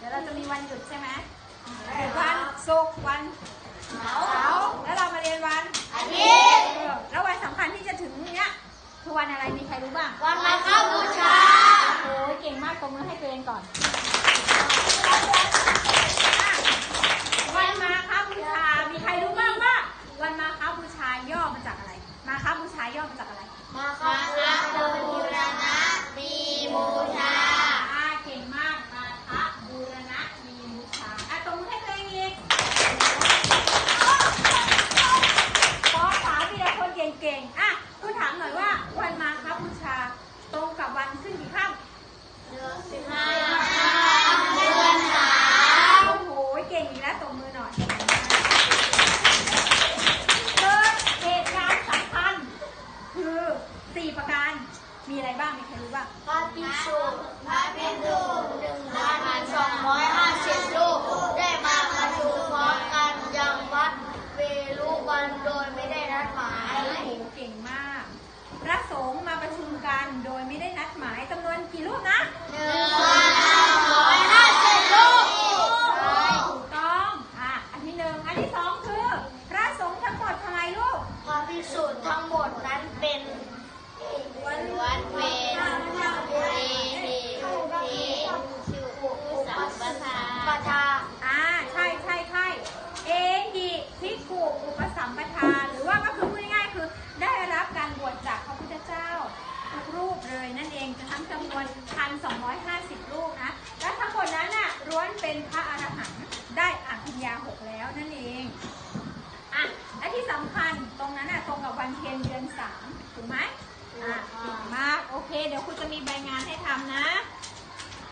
ดี๋ยวเราจะมีวันหยุดใช่ไหมหยุดวันศุกร์วันเสาร์แล้วเรามาเรียนวันอาทิตย์เออแล้ววันสำคัญที่จะถึงเนี้ยคือวันอะไรมีใครรู้บ้าง วันมาฆบูชาโอ้ยเก่งมากตบมือให้ตัวเองก่อนวัน ก่งอะคุณถามหน่อยว่าวันมาคบูชา ตรงกับวันขึ้นกี่ค่ำเดือนสิบห้าเดือนสามโอ้โหเก่งอีกแล้วตบมือหน่อยเกิดเหตุการณ์สำคัญคือสี่ประการมีอะไรบ้างมีใครรู้บ้างพระภิกษุพระภิกษุหนึ่งพันสอง จำนวน 1,250 ลูกนะ และทั้งหมดนั้นน่ะร้วนเป็นพระอรหันต์ได้อภิญญาหกแล้วนั่นเองอะและที่สำคัญตรงนั้นน่ะตรงกับวันเพ็ญเดือนสามถูกไหมอะเก่งมาก โอเค เดี๋ยวคุณจะมีใบงาน